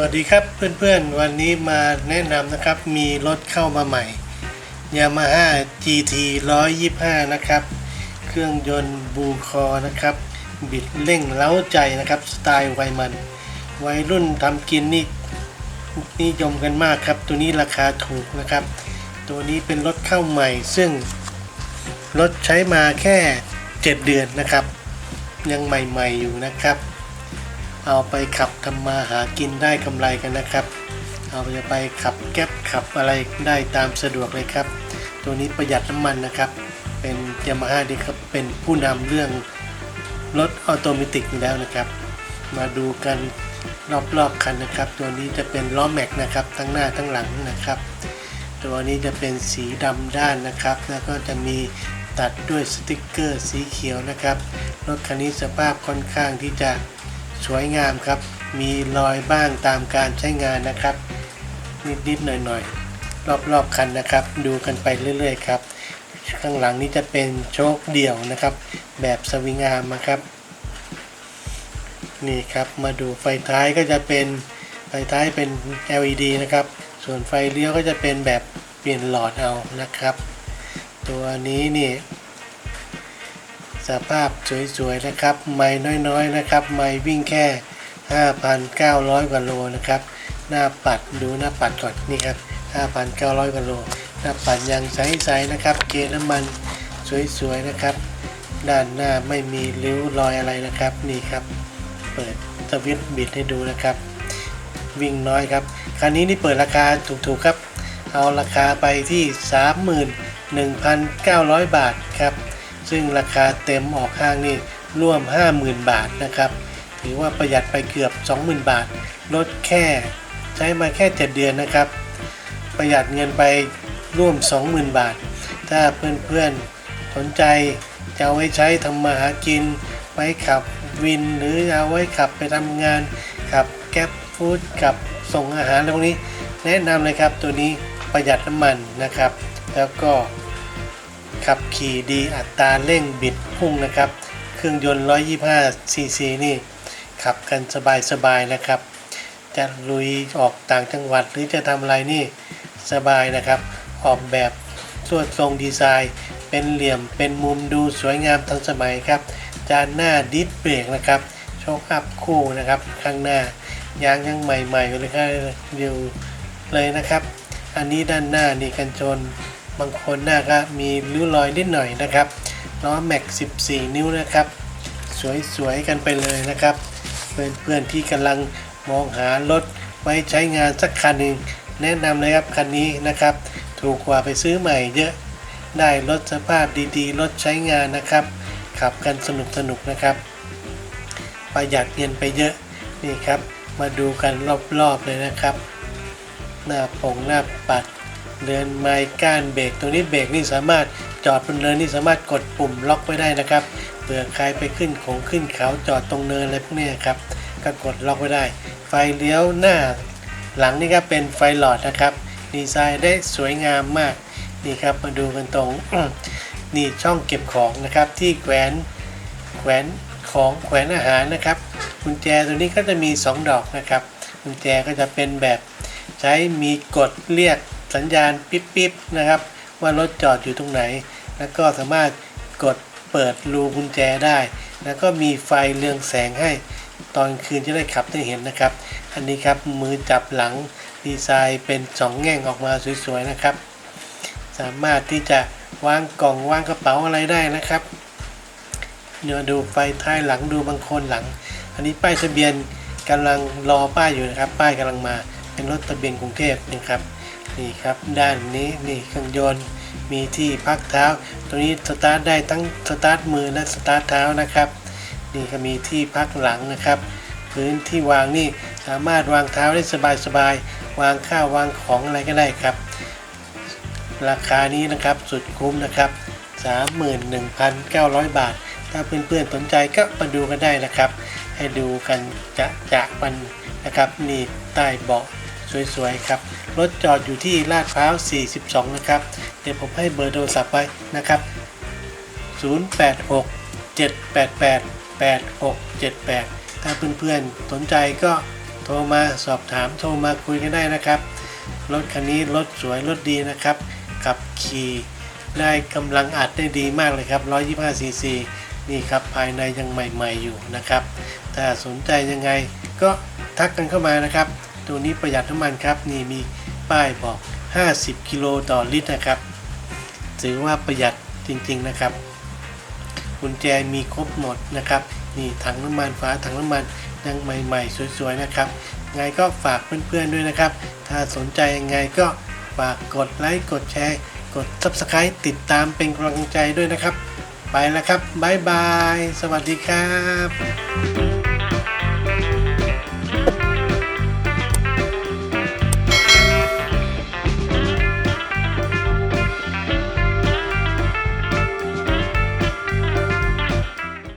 วัสดีครับเพื่อนๆ วันนี้มาแนะนำนะครับมีรถเข้ามาใหม่ Yamaha GT 125 นะครับ เครื่องยนต์บูคอนะครับ บิดเร่งเล้าใจนะครับ สไตล์วัยมัน วัยรุ่นทำกินนี่นิยมกันมากครับ ตัวนี้ราคาถูกนะครับ ตัวนี้เป็นรถเข้าใหม่ ซึ่งรถใช้มาแค่ 7 เดือนนะครับ ยังใหม่ๆอยู่นะครับ เอาไปขับทำมาหากินได้กำไรกันนะครับ เอาไปไปขับแก๊ปขับอะไรได้ตามสะดวกเลยครับ ตัวนี้ประหยัดน้ำมันนะครับ เป็นยามาฮ่าดีครับเป็นผู้นำเรื่องรถออโตเมติกอยู่แล้วนะครับ มาดูกันรอบๆคันนะครับ ตัวนี้จะเป็นล้อแม็กนะครับ ทั้งหน้าทั้งหลังนะครับ ตัวนี้จะเป็นสีดำด้านนะครับ แล้วก็จะมีตัดด้วยสติกเกอร์สีเขียวนะครับ รถคันนี้สภาพค่อนข้างที่จะ สวยงามครับ มีรอยบ้างตามการใช้งานนะครับ นิดๆหน่อยๆ รอบๆคันนะครับ ดูกันไปเรื่อยๆครับ ข้างหลังนี้จะเป็นโชคเดี่ยวนะครับ แบบสวิงอาร์มนะครับ นี่ครับมาดูไฟท้ายก็จะเป็นไฟท้ายเป็น LED นะครับ ส่วนไฟเลี้ยวก็จะเป็นแบบเปลี่ยนหลอดเอานะครับ ตัวนี้นี่ สภาพสวยๆนะครับ ไม่น้อยๆนะครับ ไม่วิ่งแค่ 5,900 กว่าโลนะครับ หน้าปัดดูหน้าปัดก่อนนี่ครับ 5,900 กว่าโล หน้าปัดยังใสๆนะครับ เกณฑ์น้ำมันสวยๆนะครับ ด้านหน้าไม่มีริ้วรอยอะไรนะครับ นี่ครับ เปิดสวิตช์บิดให้ดูนะครับ วิ่งน้อยครับ คันนี้นี่เปิดราคาถูกๆครับ เอาราคาไปที่ 31,900 บาทครับ ซึ่งราคาเต็มออกห้างนี่ร่วม 50,000 บาทนะครับ ถือว่าประหยัดไปเกือบ 20,000 บาท ลดแค่ใช้มาแค่ 7 เดือนนะครับ ประหยัดเงินไปร่วม 20,000 บาท ถ้าเพื่อนๆสนใจจะเอาไว้ใช้ทำมาหากิน ไว้ขับวินหรือเอาไว้ขับไปทำงานขับแก๊ปฟู้ดขับส่งอาหารอะไรพวกนี้ แนะนำเลยครับตัวนี้ประหยัดน้ำมันนะครับ แล้วก็ ขับขี่ดีอัตราเร่งบิดพุ่งนะครับ เครื่องยนต์ 125 ซีซีนี่ขับกันสบายๆนะครับ จะลุยออกต่างจังหวัดหรือจะทำอะไรนี่สบายนะครับ ออกแบบสวดทรงดีไซน์ เป็นเหลี่ยมเป็นมุมดูสวยงามทันสมัยครับ จานหน้าดิสเบรกนะครับโชคอัพคู่นะครับ ข้างหน้ายางยังใหม่ๆเลยครับอยู่เลยนะครับ อันนี้ด้านหน้านี่กันชน บางคนหน้าก็มีริ้วรอยนิดหน่อยนะครับล้อแม็ก 14 นิ้วนะครับ สวยๆกันไปเลยนะครับ เพื่อนๆที่กำลังมองหารถไว้ใช้งานสักคันหนึ่งแนะนำเลยครับคันนี้นะครับ ถูกกว่าไปซื้อใหม่เยอะได้รถสภาพดีๆ รถใช้งานนะครับ ขับกันสนุกๆนะครับ ประหยัดเงินไปเยอะนี่ครับ มาดูกันรอบๆเลยนะครับ หน้าปงหน้าปัด เรือนไม้ก้านเบรกตัวนี้เบรกนี่สามารถจอดบนเนินนี่สามารถกดปุ่มล็อกไว้ได้นะครับเผื่อใครไปขึ้นของขึ้นเขาจอดตรงเนินอะไรพวกนี้ครับก็กดล็อกไว้ได้ ไฟเลี้ยวหน้า หลังนี่ครับเป็นไฟหลอดนะครับดีไซน์ได้สวยงามมากนี่ครับมาดูกันตรงนี่ช่องเก็บของนะครับที่แขวนแขวนของแขวนอาหารนะครับกุญแจตัวนี้ก็จะมี 2 ดอกนะครับกุญแจก็จะเป็นแบบใช้มีกดเรียก สัญญาณปิ๊บๆนะครับ ว่ารถจอดอยู่ตรงไหน แล้วก็สามารถกดเปิดรูกุญแจได้ แล้วก็มีไฟเรืองแสงให้ตอนคืนจะได้ขับได้เห็นนะครับ อันนี้ครับมือจับหลังดีไซน์เป็นสองแง่งออกมาสวยๆนะครับ สามารถที่จะวางกล่องวางกระเป๋าอะไรได้นะครับเดี๋ยวดูไฟท้ายหลังดูบางคนหลัง อันนี้ป้ายทะเบียนกำลังรอป้ายอยู่นะครับ ป้ายกำลังมาเป็นรถทะเบียนกรุงเทพนะครับ นี่ครับด้านนี้นี่เครื่องยนต์มีที่พักเท้า ตัวนี้สตาร์ทได้ทั้งสตาร์ทมือและสตาร์ทเท้านะครับ นี่ก็มีที่พักหลังนะครับ พื้นที่วางนี่สามารถวางเท้าได้สบายๆวางข้าววางของอะไรก็ได้ครับ ราคานี้นะครับสุดคุ้มนะครับ 31,900 บาท ถ้าเพื่อนๆสนใจก็มาดูกันได้นะครับ ให้ดูกันจะจะมันนะครับนี่ใต้เบาะสวยๆครับ รถจอดอยู่ที่ลาดพร้าว 42 นะครับ เดี๋ยวผมให้เบอร์โทรศัพท์ไว้นะครับ 086 788 8678 ถ้าเพื่อนๆสนใจก็โทรมาสอบถามโทรมาคุยกันได้นะครับ รถคันนี้รถสวยรถดีนะครับขับขี่ได้กำลังอัดได้ดีมากเลยครับ 125 ซีซี นี่ครับภายในยังใหม่ ๆ อยู่นะครับ ถ้าสนใจยังไงก็ทักกันเข้ามานะครับ ตัวนี้ประหยัดน้ำมันครับ นี่มี ป้ายบอก 50 กิโลต่อลิตรนะครับ ถือว่าประหยัดจริงๆนะครับกุญแจมีครบหมดนะครับ นี่ถังน้ำมันฝาถังน้ำมันยังใหม่ ๆ สวยๆนะครับไงก็ฝากเพื่อนๆด้วยนะครับ ถ้าสนใจยังไงก็ฝากกดไลค์กดแชร์ กด Subscribe ติดตามเป็นกำลังใจด้วยนะครับ ไปแล้วครับบ๊ายบาย สวัสดีครับ